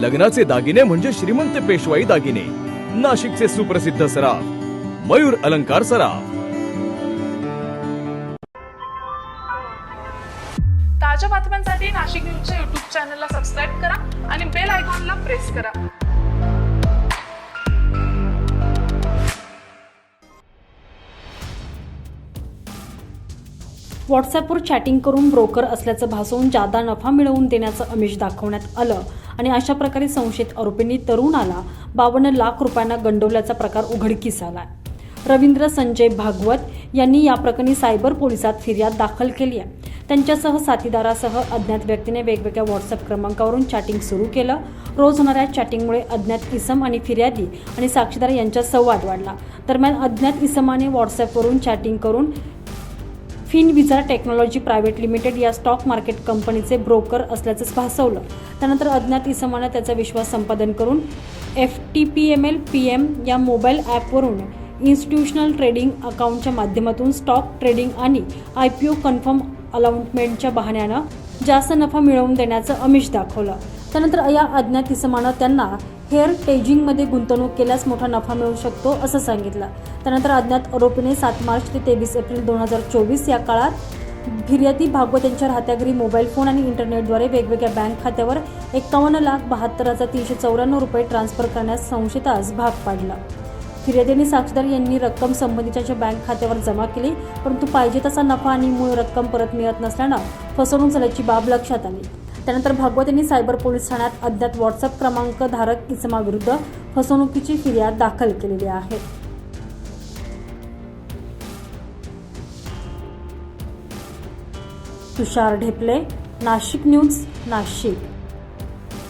लग्नाचे दागिने म्हणजे श्रीमंत पेशवाई दागिने. नाशिकचे सुप्रसिद्ध सराफ मयूर अलंकार सराफ. ताज्या बातम्यांसाठी नाशिक न्यूजच्या युट्यूब चॅनलला सबस्क्राईब करा आणि बेल आयकॉनला प्रेस करा. व्हॉट्सॲपवर चॅटिंग करून ब्रोकर असल्याचं भासवून जादा नफा मिळवून देण्याचं आमिष दाखवण्यात आलं. आणि अशा प्रकारे संशयित आरोपींनी तरुणाला बावन्न लाख रुपयांना गंडवल्याचा प्रकार उघडकीस आला रवींद्र संजय भागवत यांनी या प्रकरणी सायबर पोलिसात फिर्याद दाखल केली आहे. त्यांच्यासह साथीदारासह अज्ञात व्यक्तीने वेगवेगळ्या व्हॉट्सअप क्रमांकावरून चॅटिंग सुरू केलं. रोज होणाऱ्या चॅटिंगमुळे अज्ञात इसम आणि फिर्यादी आणि साक्षीदार यांच्यात संवाद वाढला. दरम्यान अज्ञात इसमाने व्हॉट्सअपवरून चॅटिंग करून फिनविझा टेक्नॉलॉजी प्रायव्हेट लिमिटेड या स्टॉक मार्केट कंपनीचे ब्रोकर असल्याचं भासवलं. त्यानंतर अज्ञात इसमानं त्याचा विश्वास संपादन करून F T P M L P M या मोबाईल ॲपवरून इन्स्टिट्यूशनल ट्रेडिंग अकाउंटच्या माध्यमातून स्टॉक ट्रेडिंग आणि आय पी ओ कन्फर्म अलाउंटमेंटच्या बहाण्यानं जास्त नफा मिळवून देण्याचं अमिष दाखवलं. त्यानंतर या अज्ञात इसमानं त्यांना हेअर टेजिंगमध्ये गुंतवणूक केल्यास मोठा नफा मिळू शकतो असं सांगितलं. त्यानंतर अज्ञात आरोपीने सात मार्च ते तेवीस एप्रिल दोन हजार चोवीस या काळात फिर्यादी भागवत यांच्या राहत्याघरी मोबाईल फोन आणि इंटरनेटद्वारे वेगवेगळ्या बँक खात्यावर एकावन्न लाख बहात्तर हजार तीनशे चौऱ्याण्णव रुपये ट्रान्स्फर करण्यास संशयितास भाग पाडला. फिर्यादीने साक्षीदार यांनी रक्कम संबंधितांच्या बँक खात्यावर जमा केली परंतु पाहिजे तसा नफा आणि मूळ रक्कम परत मिळत नसल्यानं फसवणूक झाल्याची बाब लक्षात आली. त्यानंतर भागवत यांनी सायबर पोलीस ठाण्यात अज्ञात व्हॉट्सअप क्रमांक धारक इसमाविरुद्ध फसवणुकीची फिर्याद दाखल केलेली आहे. तुषार ढेपले नाशिक न्यूज नाशिक.